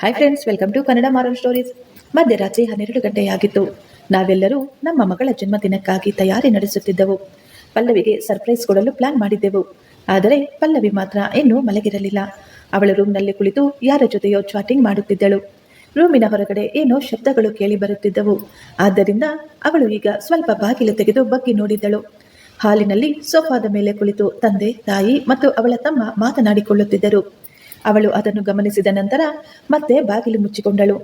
Hi friends welcome to Kannada moral stories ಮಧ್ಯರಾತ್ರಿ ಹನ್ನೆರಡು ಗಂಟೆಯಾಗಿತ್ತು. ನಾವೆಲ್ಲರೂ ನಮ್ಮ ಮಗಳ ಜನ್ಮದಿನಕ್ಕಾಗಿ ತಯಾರಿ ನಡೆಸುತ್ತಿದ್ದೆವು. ಪಲ್ಲವಿಗೆ ಸರ್ಪ್ರೈಸ್ ಕೊಡಲು ಪ್ಲಾನ್ ಮಾಡಿದ್ದೆವು. ಆದರೆ ಪಲ್ಲವಿ ಮಾತ್ರ ಇನ್ನೂ ಮಲಗಿರಲಿಲ್ಲ. ಅವಳ ರೂಮ್ನಲ್ಲಿ ಕುಳಿತು ಯಾರ ಜೊತೆಯೋ ಚಾಟಿಂಗ್ ಮಾಡುತ್ತಿದ್ದಳು. ರೂಮಿನ ಹೊರಗಡೆ ಏನೋ ಶಬ್ದಗಳು ಕೇಳಿ ಬರುತ್ತಿದ್ದವು. ಆದ್ದರಿಂದ ಅವಳು ಈಗ ಸ್ವಲ್ಪ ಬಾಗಿಲು ತೆಗೆದು ಬಗ್ಗಿ ನೋಡಿದ್ದಳು. ಹಾಲಿನಲ್ಲಿ ಸೋಫಾದ ಮೇಲೆ ಕುಳಿತು ತಂದೆ, ತಾಯಿ ಮತ್ತು ಅವಳ ತಮ್ಮ ಮಾತನಾಡಿಕೊಳ್ಳುತ್ತಿದ್ದರು. ಅವಳು ಅದನ್ನು ಗಮನಿಸಿದ ನಂತರ ಮತ್ತೆ ಬಾಗಿಲು ಮುಚ್ಚಿಕೊಂಡಳು.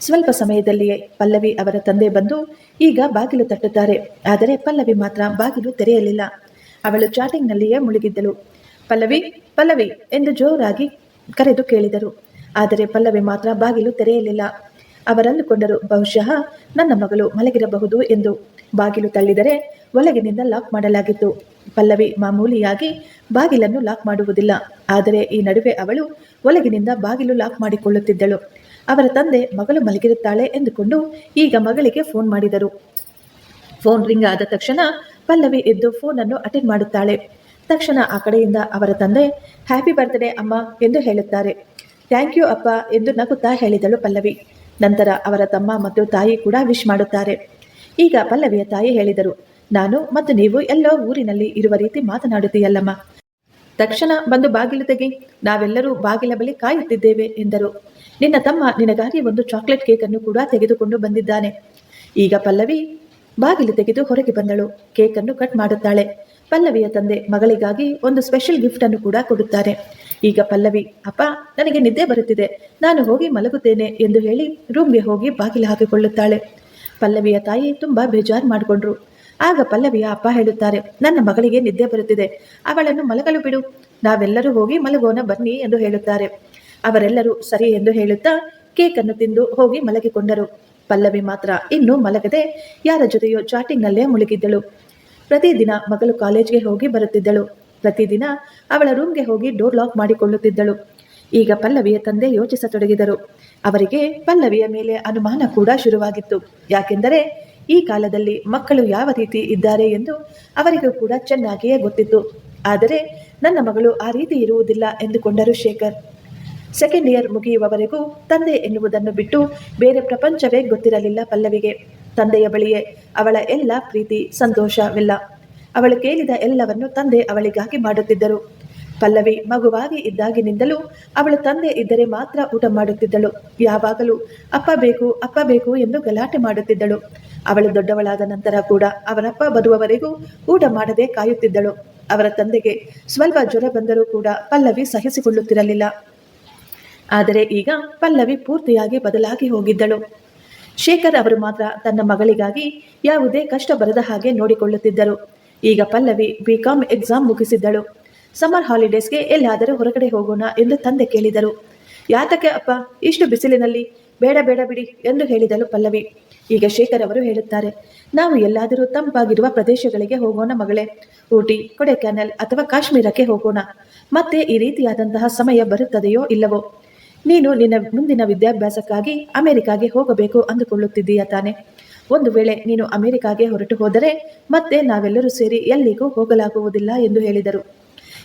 ಸ್ವಲ್ಪ ಸಮಯದಲ್ಲಿಯೇ ಪಲ್ಲವಿ ಅವರ ತಂದೆ ಬಂದು, ಈಗ ಬಾಗಿಲು ತಟ್ಟುತ್ತಾರೆ. ಆದರೆ ಪಲ್ಲವಿ ಮಾತ್ರ ಬಾಗಿಲು ತೆರೆಯಲಿಲ್ಲ. ಅವಳು ಚಾಟಿಂಗ್ನಲ್ಲಿಯೇ ಮುಳುಗಿದ್ದಳು. ಪಲ್ಲವಿ ಪಲ್ಲವಿ ಎಂದು ಜೋರಾಗಿ ಕರೆದು ಕೇಳಿದರು. ಆದರೆ ಪಲ್ಲವಿ ಮಾತ್ರ ಬಾಗಿಲು ತೆರೆಯಲಿಲ್ಲ. ಅವರಂದುಕೊಂಡರು ಬಹುಶಃ ನನ್ನ ಮಗಳು ಮಲಗಿರಬಹುದು ಎಂದು. ಬಾಗಿಲು ತಳ್ಳಿದರೆ ಒಳಗಿನಿಂದ ಲಾಕ್ ಮಾಡಲಾಗಿತ್ತು. ಪಲ್ಲವಿ ಮಾಮೂಲಿಯಾಗಿ ಬಾಗಿಲನ್ನು ಲಾಕ್ ಮಾಡುವುದಿಲ್ಲ. ಆದರೆ ಈ ನಡುವೆ ಅವಳು ಒಳಗಿನಿಂದ ಬಾಗಿಲು ಲಾಕ್ ಮಾಡಿಕೊಳ್ಳುತ್ತಿದ್ದಳು. ಅವರ ತಂದೆ ಮಗಳು ಮಲಗಿರುತ್ತಾಳೆ ಎಂದುಕೊಂಡು ಈಗ ಮಗಳಿಗೆ ಫೋನ್ ಮಾಡಿದರು. ಫೋನ್ ರಿಂಗ್ ಆದ ತಕ್ಷಣ ಪಲ್ಲವಿ ಎದ್ದು ಫೋನನ್ನು ಅಟೆಂಡ್ ಮಾಡುತ್ತಾಳೆ. ತಕ್ಷಣ ಆ ಕಡೆಯಿಂದ ಅವರ ತಂದೆ ಹ್ಯಾಪಿ ಬರ್ತ್ಡೇ ಅಮ್ಮ ಎಂದು ಹೇಳುತ್ತಾರೆ. ಥ್ಯಾಂಕ್ ಯು ಅಪ್ಪ ಎಂದು ನಗುತ್ತಾ ಹೇಳಿದಳು ಪಲ್ಲವಿ. ನಂತರ ಅವರ ತಮ್ಮ ಮತ್ತು ತಾಯಿ ಕೂಡ ವಿಶ್ ಮಾಡುತ್ತಾರೆ. ಈಗ ಪಲ್ಲವಿಯ ತಾಯಿ ಹೇಳಿದರು. ನಾನು ಮತ್ತು ನೀವು ಎಲ್ಲೋ ಊರಿನಲ್ಲಿ ಇರುವ ರೀತಿ ಮಾತನಾಡುತ್ತೀಯಲ್ಲಮ್ಮ. ತಕ್ಷಣ ಬಂದು ಬಾಗಿಲು ತೆಗಿ ನಾವೆಲ್ಲರೂ ಬಾಗಿಲ ಬಳಿ ಕಾಯುತ್ತಿದ್ದೇವೆ ಎಂದರು. ನಿನ್ನ ತಮ್ಮ ನಿನಗಾಗಿ ಒಂದು ಚಾಕ್ಲೇಟ್ ಕೇಕ್ ಅನ್ನು ಕೂಡ ತೆಗೆದುಕೊಂಡು ಬಂದಿದ್ದಾನೆ. ಈಗ ಪಲ್ಲವಿ ಬಾಗಿಲು ತೆಗೆದು ಹೊರಗೆ ಬಂದಳು. ಕೇಕ್ ಅನ್ನು ಕಟ್ ಮಾಡುತ್ತಾಳೆ. ಪಲ್ಲವಿಯ ತಂದೆ ಮಗಳಿಗಾಗಿ ಒಂದು ಸ್ಪೆಷಲ್ ಗಿಫ್ಟ್ ಅನ್ನು ಕೂಡ ಕೊಡುತ್ತಾರೆ. ಈಗ ಪಲ್ಲವಿ, ಅಪ್ಪ, ನನಗೆ ನಿದ್ದೆ ಬರುತ್ತಿದೆ. ನಾನು ಹೋಗಿ ಮಲಗುತ್ತೇನೆ ಎಂದು ಹೇಳಿ ರೂಮ್ಗೆ ಹೋಗಿ ಬಾಗಿಲು ಹಾಕಿಕೊಳ್ಳುತ್ತಾಳೆ. ಪಲ್ಲವಿಯ ತಾಯಿ ತುಂಬಾ ಬೇಜಾರು ಮಾಡಿಕೊಂಡ್ರು. ಆಗ ಪಲ್ಲವಿಯ ಅಪ್ಪ ಹೇಳುತ್ತಾರೆ, ನನ್ನ ಮಗಳಿಗೆ ನಿದ್ದೆ ಬರುತ್ತಿದೆ. ಅವಳನ್ನು ಮಲಗಲು ಬಿಡು. ನಾವೆಲ್ಲರೂ ಹೋಗಿ ಮಲಗೋಣ ಬನ್ನಿ ಎಂದು ಹೇಳುತ್ತಾರೆ. ಅವರೆಲ್ಲರೂ ಸರಿ ಎಂದು ಹೇಳುತ್ತಾ ಕೇಕ್ ಅನ್ನು ತಿಂದು ಹೋಗಿ ಮಲಗಿಕೊಂಡರು. ಪಲ್ಲವಿ ಮಾತ್ರ ಇನ್ನೂ ಮಲಗದೆ ಯಾರ ಜೊತೆಯೋ ಚಾಟಿಂಗ್ನಲ್ಲೇ ಮುಳುಗಿದ್ದಳು. ಪ್ರತಿದಿನ ಮಗಳು ಕಾಲೇಜ್ಗೆ ಹೋಗಿ ಬರುತ್ತಿದ್ದಳು. ಪ್ರತಿದಿನ ಅವಳ ರೂಮ್ಗೆ ಹೋಗಿ ಡೋರ್ ಲಾಕ್ ಮಾಡಿಕೊಳ್ಳುತ್ತಿದ್ದಳು. ಈಗ ಪಲ್ಲವಿಯ ತಂದೆ ಯೋಚಿಸತೊಡಗಿದರು. ಅವರಿಗೆ ಪಲ್ಲವಿಯ ಮೇಲೆ ಅನುಮಾನ ಕೂಡ ಶುರುವಾಗಿತ್ತು. ಯಾಕೆಂದರೆ ಈ ಕಾಲದಲ್ಲಿ ಮಕ್ಕಳು ಯಾವ ರೀತಿ ಇದ್ದಾರೆ ಎಂದು ಅವರಿಗೂ ಕೂಡ ಚೆನ್ನಾಗಿಯೇ ಗೊತ್ತಿತ್ತು. ಆದರೆ ನನ್ನ ಮಗಳು ಆ ರೀತಿ ಇರುವುದಿಲ್ಲ ಎಂದುಕೊಂಡರು ಶೇಖರ್. ಸೆಕೆಂಡ್ ಇಯರ್ ಮುಗಿಯುವವರೆಗೂ ತಂದೆ ಎನ್ನುವುದನ್ನು ಬಿಟ್ಟು ಬೇರೆ ಪ್ರಪಂಚವೇ ಗೊತ್ತಿರಲಿಲ್ಲ ಪಲ್ಲವಿಗೆ. ತಂದೆಯ ಬಳಿಯೇ ಅವಳ ಎಲ್ಲ ಪ್ರೀತಿ, ಸಂತೋಷವಿಲ್ಲ. ಅವಳು ಕೇಳಿದ ಎಲ್ಲವನ್ನು ತಂದೆ ಅವಳಿಗಾಗಿ ಮಾಡುತ್ತಿದ್ದರು. ಪಲ್ಲವಿ ಮಗುವಾಗಿ ಇದ್ದಾಗಿನಿಂದಲೂ ಅವಳ ತಂದೆ ಇದ್ದರೆ ಮಾತ್ರ ಊಟ ಮಾಡುತ್ತಿದ್ದಳು. ಯಾವಾಗಲೂ ಅಪ್ಪ ಬೇಕು ಅಪ್ಪ ಬೇಕು ಎಂದು ಗಲಾಟೆ ಮಾಡುತ್ತಿದ್ದಳು. ಅವಳು ದೊಡ್ಡವಳಾದ ನಂತರ ಕೂಡ ಅವರಪ್ಪ ಬರುವವರೆಗೂ ಊಟ ಮಾಡದೆ ಕಾಯುತ್ತಿದ್ದಳು. ಅವರ ತಂದೆಗೆ ಸ್ವಲ್ಪ ಜ್ವರ ಬಂದರೂ ಕೂಡ ಪಲ್ಲವಿ ಸಹಿಸಿಕೊಳ್ಳುತ್ತಿರಲಿಲ್ಲ. ಆದರೆ ಈಗ ಪಲ್ಲವಿ ಪೂರ್ತಿಯಾಗಿ ಬದಲಾಗಿ ಹೋಗಿದ್ದಳು. ಶೇಖರ್ ಅವರು ಮಾತ್ರ ತನ್ನ ಮಗಳಿಗಾಗಿ ಯಾವುದೇ ಕಷ್ಟ ಬರದ ಹಾಗೆ ನೋಡಿಕೊಳ್ಳುತ್ತಿದ್ದರು. ಈಗ ಪಲ್ಲವಿ ಬಿಕಾಂ ಎಕ್ಸಾಮ್ ಮುಗಿಸಿದ್ದಳು. ಸಮ್ಮರ್ ಹಾಲಿಡೇಸ್ಗೆ ಎಲ್ಲಾದರೂ ಹೊರಗಡೆ ಹೋಗೋಣ ಎಂದು ತಂದೆ ಕೇಳಿದರು. ಯಾತಕ್ಕೆ ಅಪ್ಪ? ಇಷ್ಟು ಬಿಸಿಲಿನಲ್ಲಿ? ಬೇಡ ಬೇಡ ಬಿಡಿ ಎಂದು ಹೇಳಿದಳು ಪಲ್ಲವಿ. ಈಗ ಶೇಖರ್ ಅವರು ಹೇಳುತ್ತಾರೆ, ನಾವು ಎಲ್ಲಾದರೂ ತಂಪಾಗಿರುವ ಪ್ರದೇಶಗಳಿಗೆ ಹೋಗೋಣ ಮಗಳೇ. ಊಟಿ ಕೊಡೆಕ್ಯಾನಲ್ ಅಥವಾ ಕಾಶ್ಮೀರಕ್ಕೆ ಹೋಗೋಣ. ಮತ್ತೆ ಈ ರೀತಿಯಾದಂತಹ ಸಮಯ ಬರುತ್ತದೆಯೋ ಇಲ್ಲವೋ? ನೀನು ನಿನ್ನ ಮುಂದಿನ ವಿದ್ಯಾಭ್ಯಾಸಕ್ಕಾಗಿ ಅಮೆರಿಕಾಗೆ ಹೋಗಬೇಕು ಅಂದುಕೊಳ್ಳುತ್ತಿದ್ದೀಯ ತಾನೆ? ಒಂದು ವೇಳೆ ನೀನು ಅಮೆರಿಕಾಗೆ ಹೊರಟು ಹೋದರೆ ಮತ್ತೆ ನಾವೆಲ್ಲರೂ ಸೇರಿ ಎಲ್ಲಿಗೂ ಹೋಗಲಾಗುವುದಿಲ್ಲ ಎಂದು ಹೇಳಿದರು.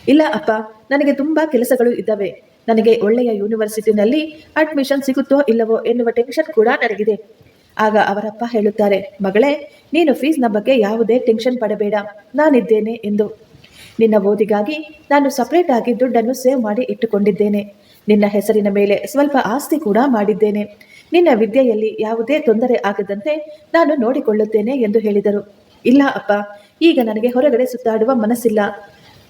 ಇಲ್ಲ ಅಪ್ಪ, ನನಗೆ ತುಂಬಾ ಕೆಲಸಗಳು ಇದ್ದಾವೆ. ನನಗೆ ಒಳ್ಳೆಯ ಯೂನಿವರ್ಸಿಟಿನಲ್ಲಿ ಅಡ್ಮಿಷನ್ ಸಿಗುತ್ತೋ ಇಲ್ಲವೋ ಎನ್ನುವ ಟೆನ್ಷನ್ ಕೂಡ ನನಗಿದೆ. ಆಗ ಅವರಪ್ಪ ಹೇಳುತ್ತಾರೆ, ಮಗಳೇ, ನೀನು ಫೀಸ್ನ ಬಗ್ಗೆ ಯಾವುದೇ ಟೆನ್ಷನ್ ಪಡಬೇಡ. ನಾನಿದ್ದೇನೆ ಎಂದು. ನಿನ್ನ ಓದಿಗಾಗಿ ನಾನು ಸಪರೇಟ್ ಆಗಿ ದುಡ್ಡನ್ನು ಸೇವ್ ಮಾಡಿ ಇಟ್ಟುಕೊಂಡಿದ್ದೇನೆ. ನಿನ್ನ ಹೆಸರಿನ ಮೇಲೆ ಸ್ವಲ್ಪ ಆಸ್ತಿ ಕೂಡ ಮಾಡಿದ್ದೇನೆ. ನಿನ್ನ ವಿದ್ಯೆಯಲ್ಲಿ ಯಾವುದೇ ತೊಂದರೆ ಆಗದಂತೆ ನಾನು ನೋಡಿಕೊಳ್ಳುತ್ತೇನೆ ಎಂದು ಹೇಳಿದರು. ಇಲ್ಲ ಅಪ್ಪ, ಈಗ ನನಗೆ ಹೊರಗಡೆ ಸುತ್ತಾಡುವ ಮನಸ್ಸಿಲ್ಲ.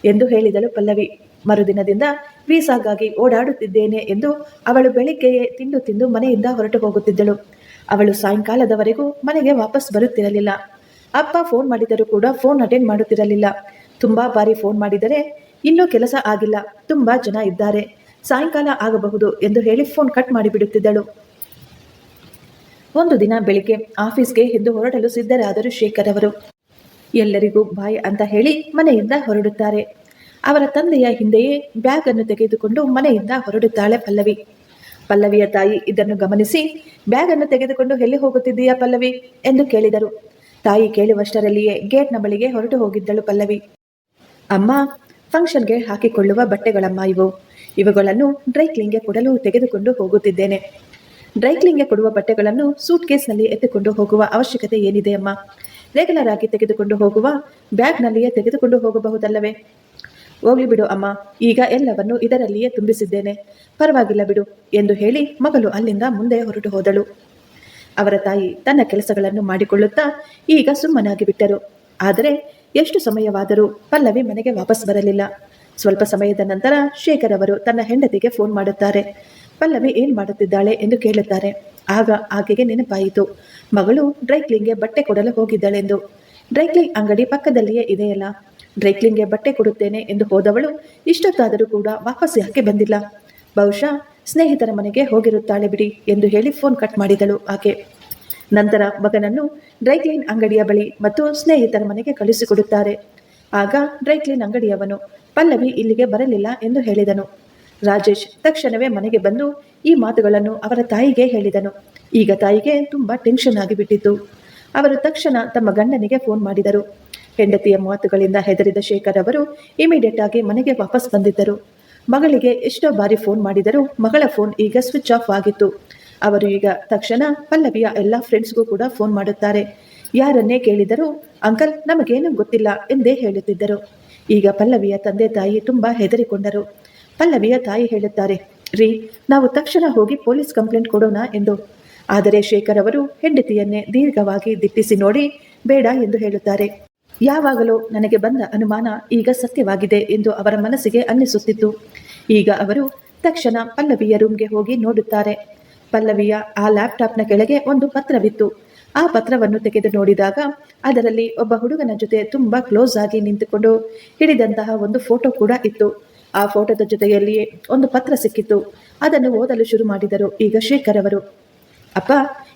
ಎಂದು ಹೇಳಿದಳು ಪಲ್ಲವಿ. ಮರುದಿನದಿಂದ ವೀಸಾಗಾಗಿ ಓಡಾಡುತ್ತಿದ್ದೇನೆ ಎಂದು ಅವಳು ಬೆಳಿಗ್ಗೆಯೇ ತಿಂದು ತಿಂದು ಮನೆಯಿಂದ ಹೊರಟು ಹೋಗುತ್ತಿದ್ದಳು. ಅವಳು ಸಾಯಂಕಾಲದವರೆಗೂ ಮನೆಗೆ ವಾಪಸ್ ಬರುತ್ತಿರಲಿಲ್ಲ. ಅಪ್ಪ ಫೋನ್ ಮಾಡಿದರೂ ಕೂಡ ಫೋನ್ ಅಟೆಂಡ್ ಮಾಡುತ್ತಿರಲಿಲ್ಲ. ತುಂಬಾ ಬಾರಿ ಫೋನ್ ಮಾಡಿದರೆ ಇನ್ನೂ ಕೆಲಸ ಆಗಿಲ್ಲ. ತುಂಬಾ ಜನ ಇದ್ದಾರೆ. ಸಾಯಂಕಾಲ ಆಗಬಹುದು ಎಂದು ಹೇಳಿ ಫೋನ್ ಕಟ್ ಮಾಡಿಬಿಡುತ್ತಿದ್ದಳು. ಒಂದು ದಿನ ಬೆಳಿಗ್ಗೆ ಆಫೀಸ್ಗೆ ಎಂದು ಹೊರಡಲು ಸಿದ್ಧರಾದರು ಶೇಖರ್ ಅವರು. ಎಲ್ಲರಿಗೂ ಬಾಯ್ ಅಂತ ಹೇಳಿ ಮನೆಯಿಂದ ಹೊರಡುತ್ತಾರೆ. ಅವರ ತಂದೆಯ ಹಿಂದೆಯೇ ಬ್ಯಾಗ್ ಅನ್ನು ತೆಗೆದುಕೊಂಡು ಮನೆಯಿಂದ ಹೊರಡುತ್ತಾಳೆ ಪಲ್ಲವಿ. ಪಲ್ಲವಿಯ ತಾಯಿ ಇದನ್ನು ಗಮನಿಸಿ, ಬ್ಯಾಗ್ ಅನ್ನು ತೆಗೆದುಕೊಂಡು ಎಲ್ಲಿ ಹೋಗುತ್ತಿದ್ದೀಯಾ ಪಲ್ಲವಿ? ಎಂದು ಕೇಳಿದರು. ತಾಯಿ ಕೇಳುವಷ್ಟರಲ್ಲಿಯೇ ಗೇಟ್ನ ಬಳಿಗೆ ಹೊರಟು ಹೋಗಿದ್ದಳು ಪಲ್ಲವಿ. ಅಮ್ಮ ಫಂಕ್ಷನ್ಗೆ ಹಾಕಿಕೊಳ್ಳುವ ಬಟ್ಟೆಗಳಮ್ಮ ಇವು. ಇವುಗಳನ್ನು ಡ್ರೈ ಕೊಡಲು ತೆಗೆದುಕೊಂಡು ಹೋಗುತ್ತಿದ್ದೇನೆ. ಡ್ರೈ ಕೊಡುವ ಬಟ್ಟೆಗಳನ್ನು ಸೂಟ್ ಕೇಸ್ನಲ್ಲಿ ಎತ್ತಿಕೊಂಡು ಹೋಗುವ ಅವಶ್ಯಕತೆ ಏನಿದೆ ಅಮ್ಮ? ರೆಗ್ಯುಲರ್ ತೆಗೆದುಕೊಂಡು ಹೋಗುವ, ಬ್ಯಾಗ್ನಲ್ಲಿಯೇ ತೆಗೆದುಕೊಂಡು ಹೋಗಬಹುದಲ್ಲವೇ? ಹೋಗ್ಲಿ ಬಿಡು ಅಮ್ಮ, ಈಗ ಎಲ್ಲವನ್ನು ಇದರಲ್ಲಿಯೇ ತುಂಬಿಸಿದ್ದೇನೆ. ಪರವಾಗಿಲ್ಲ ಬಿಡು ಎಂದು ಹೇಳಿ ಮಗಳು ಅಲ್ಲಿಂದ ಮುಂದೆ ಹೊರಟು ಹೋದಳು. ಅವರ ತಾಯಿ ತನ್ನ ಕೆಲಸಗಳನ್ನು ಮಾಡಿಕೊಳ್ಳುತ್ತಾ ಈಗ ಸುಮ್ಮನಾಗಿ ಬಿಟ್ಟರು ಆದರೆ ಎಷ್ಟು ಸಮಯವಾದರೂ ಪಲ್ಲವಿ ಮನೆಗೆ ವಾಪಸ್ ಬರಲಿಲ್ಲ. ಸ್ವಲ್ಪ ಸಮಯದ ನಂತರ ಶೇಖರ್ ಅವರು ತನ್ನ ಹೆಂಡತಿಗೆ ಫೋನ್ ಮಾಡುತ್ತಾರೆ. ಪಲ್ಲವಿ ಏನು ಮಾಡುತ್ತಿದ್ದಾಳೆ ಎಂದು ಕೇಳುತ್ತಾರೆ. ಆಗ ಆಕೆಗೆ ನೆನಪಾಯಿತು. ಮಗಳು ಡ್ರೈಕ್ಲಿಂಗ್ಗೆ ಬಟ್ಟೆ ಕೊಡಲು ಹೋಗಿದ್ದಾಳೆಂದು. ಡ್ರೈಕ್ಲಿಂಗ್ ಅಂಗಡಿ ಪಕ್ಕದಲ್ಲಿಯೇ ಇದೆಯಲ್ಲ. ಡ್ರೈಕ್ಲಿಂಗ್ಗೆ ಬಟ್ಟೆ ಕೊಡುತ್ತೇನೆ ಎಂದು ಹೋದವಳು ಇಷ್ಟೊತ್ತಾದರೂ ಕೂಡ ವಾಪಸ್ ಯಾಕೆ ಬಂದಿಲ್ಲ. ಬಹುಶಃ ಸ್ನೇಹಿತರ ಮನೆಗೆ ಹೋಗಿರುತ್ತಾಳೆ ಬಿಡಿ ಎಂದು ಹೇಳಿ ಫೋನ್ ಕಟ್ ಮಾಡಿದಳು ಆಕೆ. ನಂತರ ಮಗನನ್ನು ಡ್ರೈ ಕ್ಲೀನ್ ಅಂಗಡಿಯ ಬಳಿ ಮತ್ತು ಸ್ನೇಹಿತರ ಮನೆಗೆ ಕಳಿಸಿಕೊಡುತ್ತಾರೆ. ಆಗ ಡ್ರೈ ಕ್ಲೀನ್ ಅಂಗಡಿಯವನು ಪಲ್ಲವಿ ಇಲ್ಲಿಗೆ ಬರಲಿಲ್ಲ ಎಂದು ಹೇಳಿದನು. ರಾಜೇಶ್ ತಕ್ಷಣವೇ ಮನೆಗೆ ಬಂದು ಈ ಮಾತುಗಳನ್ನು ಅವರ ತಾಯಿಗೆ ಹೇಳಿದನು. ಈಗ ತಾಯಿಗೆ ತುಂಬಾ ಟೆನ್ಷನ್ ಆಗಿಬಿಟ್ಟಿತ್ತು. ಅವರು ತಕ್ಷಣ ತಮ್ಮ ಗಂಡನಿಗೆ ಫೋನ್ ಮಾಡಿದರು. ಹೆಂಡತಿಯ ಮಾತುಗಳಿಂದ ಹೆದರಿದ ಶೇಖರ್ ಅವರು ಇಮಿಡಿಯೇಟ್ ಆಗಿ ಮನೆಗೆ ವಾಪಸ್ ಬಂದಿದ್ದರು. ಮಗಳಿಗೆ ಎಷ್ಟೋ ಬಾರಿ ಫೋನ್ ಮಾಡಿದರೂ ಮಗಳ ಫೋನ್ ಈಗ ಸ್ವಿಚ್ ಆಫ್ ಆಗಿತ್ತು. ಅವರು ಈಗ ತಕ್ಷಣ ಪಲ್ಲವಿಯ ಎಲ್ಲ ಫ್ರೆಂಡ್ಸ್ಗೂ ಕೂಡ ಫೋನ್ ಮಾಡುತ್ತಾರೆ. ಯಾರನ್ನೇ ಕೇಳಿದರೂ, ಅಂಕಲ್, ನಮಗೇನು ಗೊತ್ತಿಲ್ಲ ಎಂದೇ ಹೇಳುತ್ತಿದ್ದರು. ಈಗ ಪಲ್ಲವಿಯ ತಂದೆ ತಾಯಿ ತುಂಬಾ ಹೆದರಿಕೊಂಡರು. ಪಲ್ಲವಿಯ ತಾಯಿ ಹೇಳುತ್ತಾರೆ, ರೀ, ನಾವು ತಕ್ಷಣ ಹೋಗಿ ಪೊಲೀಸ್ ಕಂಪ್ಲೇಂಟ್ ಕೊಡೋಣ ಎಂದು. ಆದರೆ ಶೇಖರ್ ಅವರು ಹೆಂಡತಿಯನ್ನೇ ದೀರ್ಘವಾಗಿ ದಿಟ್ಟಿಸಿ ನೋಡಿ ಬೇಡ ಎಂದು ಹೇಳುತ್ತಾರೆ. ಯಾವಾಗಲೂ ನನಗೆ ಬಂದ ಅನುಮಾನ ಈಗ ಸತ್ಯವಾಗಿದೆ ಎಂದು ಅವರ ಮನಸ್ಸಿಗೆ ಅನ್ನಿಸುತ್ತಿತ್ತು. ಈಗ ಅವರು ತಕ್ಷಣ ಪಲ್ಲವಿಯ ರೂಮ್ಗೆ ಹೋಗಿ ನೋಡುತ್ತಾರೆ. ಪಲ್ಲವಿಯ ಆ ಲ್ಯಾಪ್ಟಾಪ್ನ ಕೆಳಗೆ ಒಂದು ಪತ್ರವಿತ್ತು. ಆ ಪತ್ರವನ್ನು ತೆಗೆದು ನೋಡಿದಾಗ ಅದರಲ್ಲಿ ಒಬ್ಬ ಹುಡುಗನ ಜೊತೆ ತುಂಬಾ ಕ್ಲೋಸ್ ಆಗಿ ನಿಂತುಕೊಂಡು ಹಿಡಿದಂತಹ ಒಂದು ಫೋಟೋ ಕೂಡ ಇತ್ತು. ಆ ಫೋಟೋದ ಜೊತೆಯಲ್ಲಿಯೇ ಒಂದು ಪತ್ರ ಸಿಕ್ಕಿತ್ತು. ಅದನ್ನು ಓದಲು ಶುರು ಮಾಡಿದರು ಈಗ ಶೇಖರ್ ಅವರು. ಅಪ್ಪ,